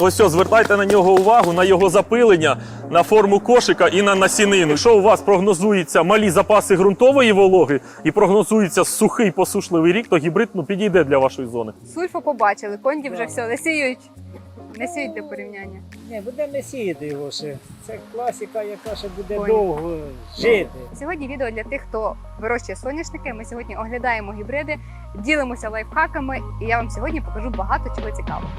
Ось ось, звертайте на нього увагу, на його запилення, на форму кошика і на насінину. Якщо у вас прогнозуються малі запаси ґрунтової вологи і прогнозується сухий посушливий рік, то гібрид ну, підійде для вашої зони. Сульфо побачили, конді вже все, не сіють. Не сіють для порівняння. Ні, буде не сіяти його ще. Це класика, яка ще буде Ой. довго жити. Сьогодні відео для тих, хто вирощує соняшники. Ми сьогодні оглядаємо гібриди, ділимося лайфхаками, і я вам сьогодні покажу багато чого цікавого.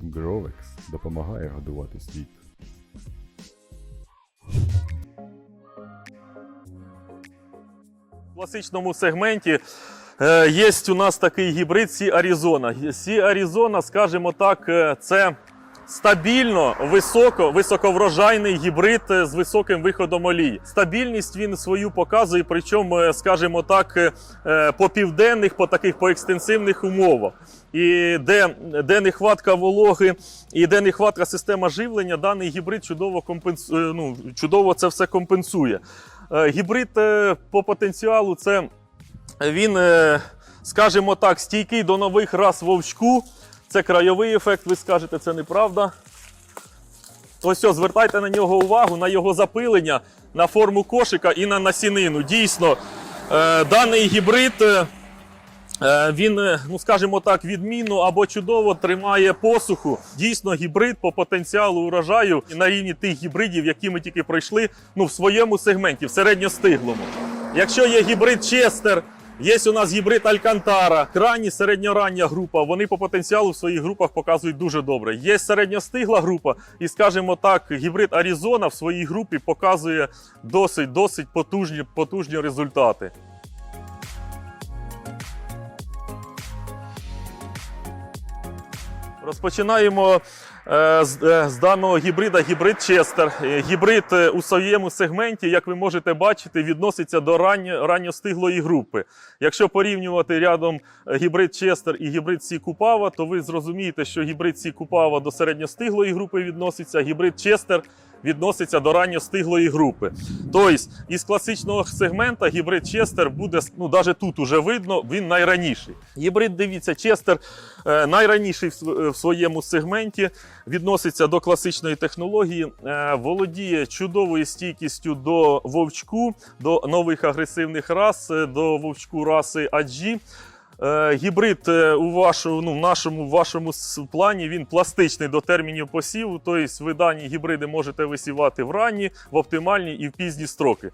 Гровекс допомагає годувати світ. В класичному сегменті е, є у нас такий гібрид Сі Аризона. Сі Аризона, скажімо так, е, це стабільно високо, високоврожайний гібрид з високим виходом олії. Стабільність він свою показує, причому, е, скажімо так, е, е, по південних, по таких по екстенсивних умовах. І де, де нехватка вологи і де нехватка система живлення, даний гібрид чудово компенсує, ну, чудово це все компенсує. Гібрид по потенціалу це він, скажімо так, стійкий до нових рас вовчку. Це краєвий ефект, ви скажете, це неправда. Ось ось, звертайте на нього увагу, на його запилення, на форму кошика і на насінину. Дійсно, е, даний гібрид. е, Е, Він, ну скажімо так, відмінно або чудово тримає посуху. Дійсно, гібрид по потенціалу урожаю на рівні тих гібридів, які ми тільки пройшли ну, в своєму сегменті, в середньостиглому. Якщо є гібрид Честер, є у нас гібрид Алькантара, крайні середньорання група. Вони по потенціалу в своїх групах показують дуже добре. Є середньостигла група, і скажімо так, гібрид Аризона в своїй групі показує досить досить потужні, потужні результати. Розпочинаємо з, е, з даного гібрида гібрид Честер. Е, Гібрид е, у своєму сегменті, як ви можете бачити, відноситься до ранньо, ранньостиглої групи. Якщо порівнювати рядом е, гібрид Честер і гібрид Сі Купава, то ви зрозумієте, що гібрид Сі Купава до середньостиглої групи відноситься, гібрид Честер відноситься до ранньостиглої групи. Тобто, із класичного сегмента гібрид Честер буде, ну навіть тут уже видно, він найраніший. Гібрид, дивіться, Честер е, найраніший в своєму сегменті, відноситься до класичної технології, е, володіє чудовою стійкістю до вовчку, до нових агресивних рас, е, до вовчку раси AG. Е, Гібрид е, у вашу, ну, в нашому, вашому плані він пластичний до термінів посіву. Тобто ви дані гібриди можете висівати в ранні, в оптимальні і в пізні строки.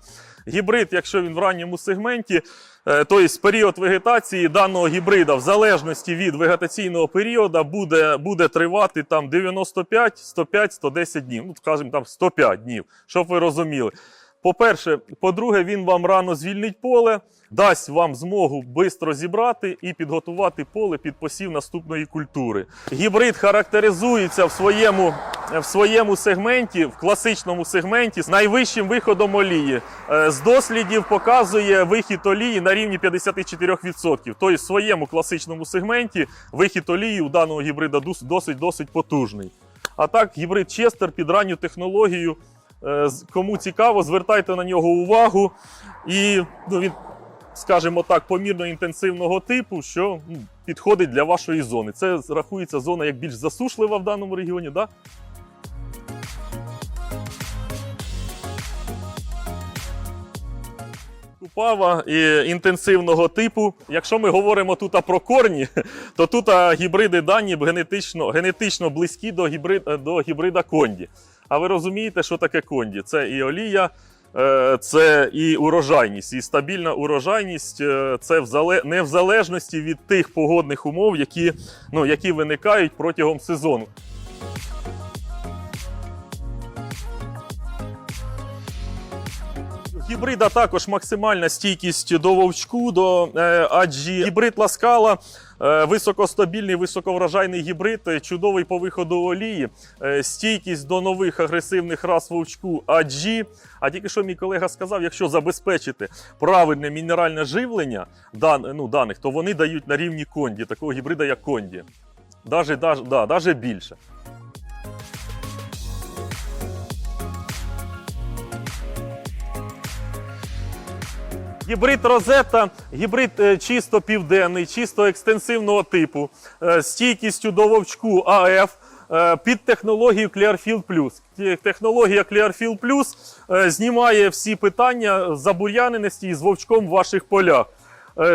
Гібрид, якщо він в ранньому сегменті, е, тобто період вегетації даного гібрида, в залежності від вегетаційного періоду, буде, буде тривати там 95, 105, 110 днів. Ну, скажімо, там 105 днів, щоб ви розуміли. По-перше, по-друге, він вам рано звільнить поле, дасть вам змогу швидко зібрати і підготувати поле під посів наступної культури. Гібрид характеризується в своєму, в своєму сегменті, в класичному сегменті, з найвищим виходом олії. Е, З дослідів показує вихід олії на рівні 54%. Тобто в своєму класичному сегменті вихід олії у даного гібрида дос- досить досить потужний. А так, гібрид Честер під ранню технологію. Е, Кому цікаво, звертайте на нього увагу. І ну, він, скажімо так, помірно інтенсивного типу, що ну, підходить для вашої зони. Це рахується зона як більш засушлива в даному регіоні. Да? Купава і інтенсивного типу. Якщо ми говоримо тут про корні, то тут гібриди дані генетично, генетично близькі до, гібрид, до гібрида конді. А ви розумієте, що таке конді? Це і олія, е, це і урожайність, і стабільна урожайність е, це не в залежності від тих погодних умов, які, ну, які виникають протягом сезону. Гібрида також максимальна стійкість до вовчку, до е, аджі. Гібрид ласкала, е, високостабільний, високоврожайний гібрид, е, чудовий по виходу олії, стійкість до нових агресивних рас вовчку аджі. А тільки що мій колега сказав, якщо забезпечити правильне мінеральне живлення дан, ну, даних, то вони дають на рівні конді, такого гібрида, як конді. Даже, даже, да, даже більше. Гібрид Розета, гібрид е, чисто південний, чисто екстенсивного типу, е, з стійкістю до вовчку АФ. е, Під технологію Clearfield Plus. Технологія Clearfield Plus знімає всі питання забур'яненості із вовчком в ваших полях.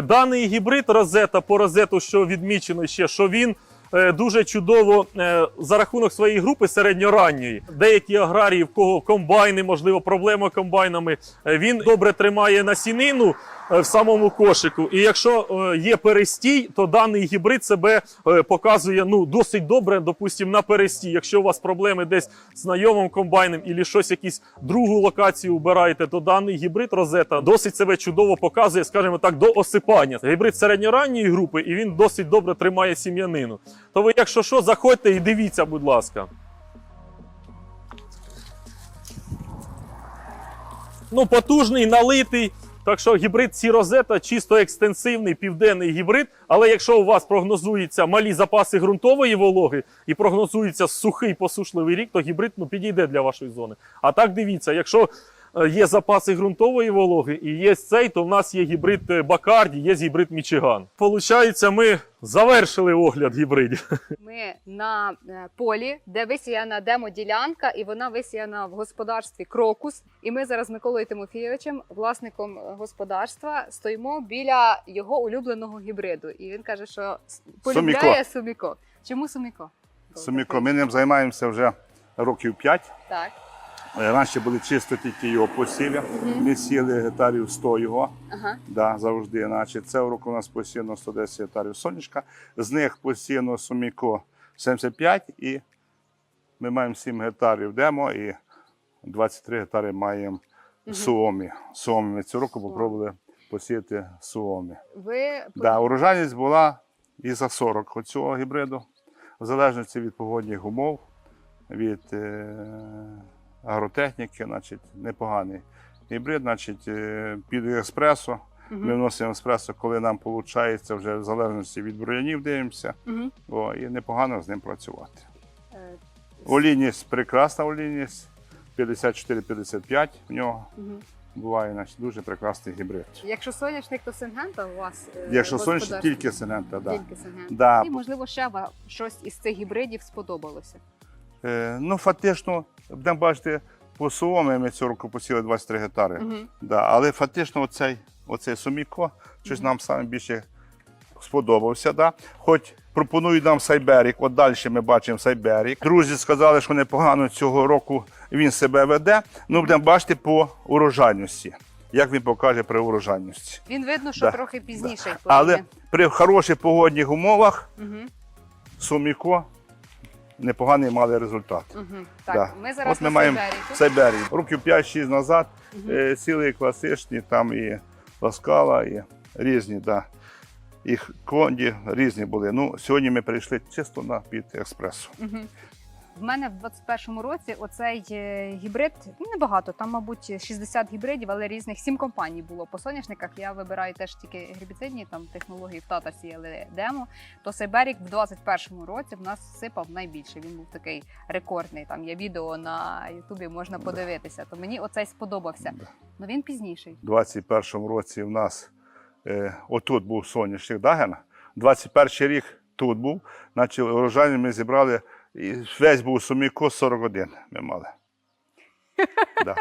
Даний гібрид розета по розету, що відмічено ще, що він дуже чудово е, за рахунок своєї групи середньоранньої. Деякі аграрії, в кого комбайни, можливо, проблеми комбайнами, е, він добре тримає насінину е, в самому кошику. І якщо е, є перестій, то даний гібрид себе е, показує ну досить добре, допустимо, на перестій. Якщо у вас проблеми десь з знайомим комбайном і щось якісь другу локацію обираєте, то даний гібрид розета досить себе чудово показує, скажімо так, до осипання. Гібрид середньоранньої групи, і він досить добре тримає сім'янину. То ви, якщо що, заходьте і дивіться, будь ласка. Ну, потужний, налитий. Так що гібрид Сірозета чисто екстенсивний південний гібрид. Але якщо у вас прогнозуються малі запаси ґрунтової вологи і прогнозується сухий посушливий рік, то гібрид ну, підійде для вашої зони. А так дивіться, якщо є запаси ґрунтової вологи і є цей, то в нас є гібрид е, Бакарді, є гібрид Мічиган. Получається, ми завершили огляд гібридів. Ми на е, полі, де висіяна демоділянка, і вона висіяна в господарстві Крокус. І ми зараз з Миколою Тимофійовичем, власником е, господарства, стоїмо біля його улюбленого гібриду. І він каже, що полюбляє суміко. Чому суміко? Суміко, ми ним займаємося вже років 5. Так. Раніше були чисто тільки його посіві. Ми сіли гектарів 100 його. Ага. Да, завжди. Значить, цього року у нас посіяно 110 гектарів сонячка. З них посіяно суміко 75 і ми маємо 7 гектарів демо і 23 гектари маємо суомі. Суомі. Ми цього року попробували посіяти суомі. Ви Да, урожайність була і за 40 оцього гібриду, в залежності від погодних умов, від е, агротехніки, значить, непоганий гібрид, значить, е, під еспресо. Ми вносимо еспресо, коли нам виходить, вже в залежності від бур'янів дивимося. Мгм. О, і непогано з ним працювати. Е, Олійність прекрасна олійність, 54-55 в нього. мгм. Буває значить, дуже прекрасний гібрид. Якщо соняшник, то Сингента у вас. е, Якщо господарстві? тільки синента, да. Тільки Сингента. Да. І можливо ще щось із цих гібридів сподобалося. Е, ну, фактично, будемо бачити, по Суомі ми цього року посіли 23 гектари. Мгм. Да, але фактично оцей, оцей суміко щось нам саме більше сподобався. Да? Хоч пропонують нам Сайберік, от далі ми бачимо Сайберік. Друзі сказали, що непогано цього року він себе веде. Ну, будемо бачити по урожайності, як він покаже при урожайності. Він видно, що Да. трохи пізніше. Але при хороших погодних умовах Угу. суміко непоганий мали результат. Угу. Так, Да. ми зараз От ми маємо. Сайберії. Років 5-6 назад угу. е, сіли класичні, там і ласкала, і різні, да. І конді різні були. Ну, сьогодні ми перейшли чисто на під експресу. Мгм. В мене в 21-му році оцей е, гібрид, ну небагато, там, мабуть, 60 гібридів, але різних сім компаній було по соняшниках. Я вибираю теж тільки гербіцидні там технології в Тата сіяли демо. То Сайберік в 21-му році в нас сипав найбільше. Він був такий рекордний. Там є відео на Ютубі, можна подивитися. То мені оцей сподобався. Да. Ну він пізніший. У 21-му році в нас е, отут був соняшник Дагена. 21 рік тут був. Значить, урожай ми зібрали, і весь був суміко 41 ми мали. Да.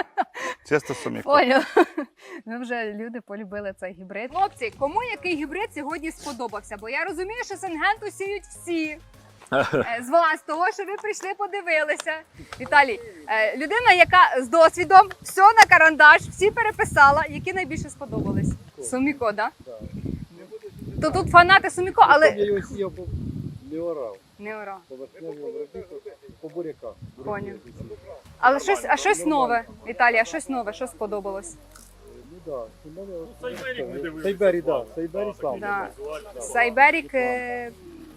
Чисто суміко. Понял. Ми вже люди полюбили цей гібрид. Хлопці, кому який гібрид сьогодні сподобався? Бо я розумію, що Сенгенту сіють всі. Е, З вас, того, що ви прийшли, подивилися. Віталій, е, людина, яка з досвідом, все на карандаш, всі переписала, які найбільше сподобались. Суміко, так? Да? То тут фанати Суміко, але Я його сіяв по не орав, не ура. по верхневому по буряках. Поняв. Але щось, а щось нове, Віталій, а щось нове, що сподобалось? Ну так, у мене Сайберік ми дивилися. Сайбері, так, Сайбері славний. Да. Сайберік е,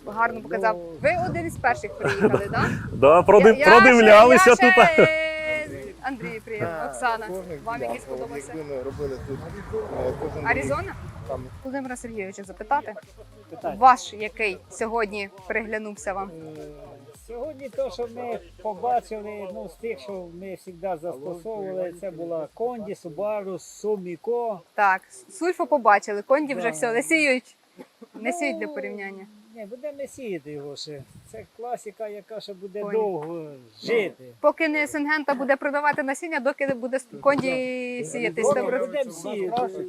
гарно показав. Ви один із перших приїхали, так? Да, проди- продивлялися я тут. ще, е, Андрій, привіт, Е, Оксана. Вам який сподобався? як Ми робили тут е, кожен Аризона? Там Володимира Сергійовича запитати. питання. Ваш який сьогодні приглянувся вам? Сьогодні те, що ми побачили, ну, з тих, що ми завжди застосовували, це була Конді, Субару, Суміко. Так, сульфо побачили, конді вже все, не сіють. Не сіють для порівняння. Не, будемо сіяти його ще. Це класика, яка ще буде Понял. довго жити. Поки не Сингента буде продавати насіння, доки не буде конді сіятись. Добре, будемо сіяти.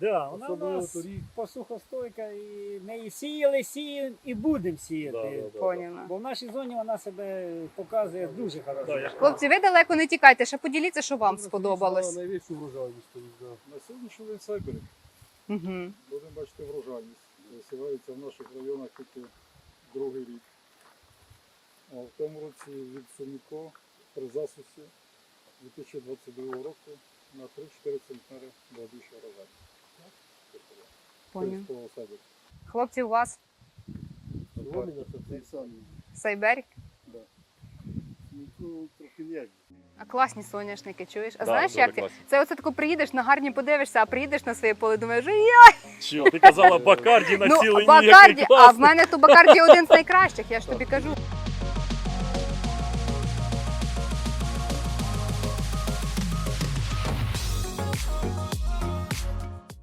Да, вона у нас посухостойка, і ми її сіяли, сіємо і будемо сіяти. Поняла. Бо в нашій зоні вона себе показує дуже хорошо. Хлопці, ви далеко не тікайте, ще поділіться, що вам сподобалось. Найвищу врожайність На сьогоднішній день сайбери. Угу. Будемо бачити врожайність. Висівається в наших районах тільки другий рік. А в тому році від Суміко при засусі 2022 року на 3-4 центнери була більше. Понял. Тобто. Хлопці, у вас Соломіна цей самий. сайберік. Трохи ніяк. А класні соняшники, чуєш? А Да, знаєш, дуже як ти? класні. Це оце тако приїдеш, на гарні подивишся, а приїдеш на своє поле, думаєш, я Що, ти казала Бакарді на ну цілий Бакарді, а в мене то Бакарді один з найкращих, я ж тобі кажу.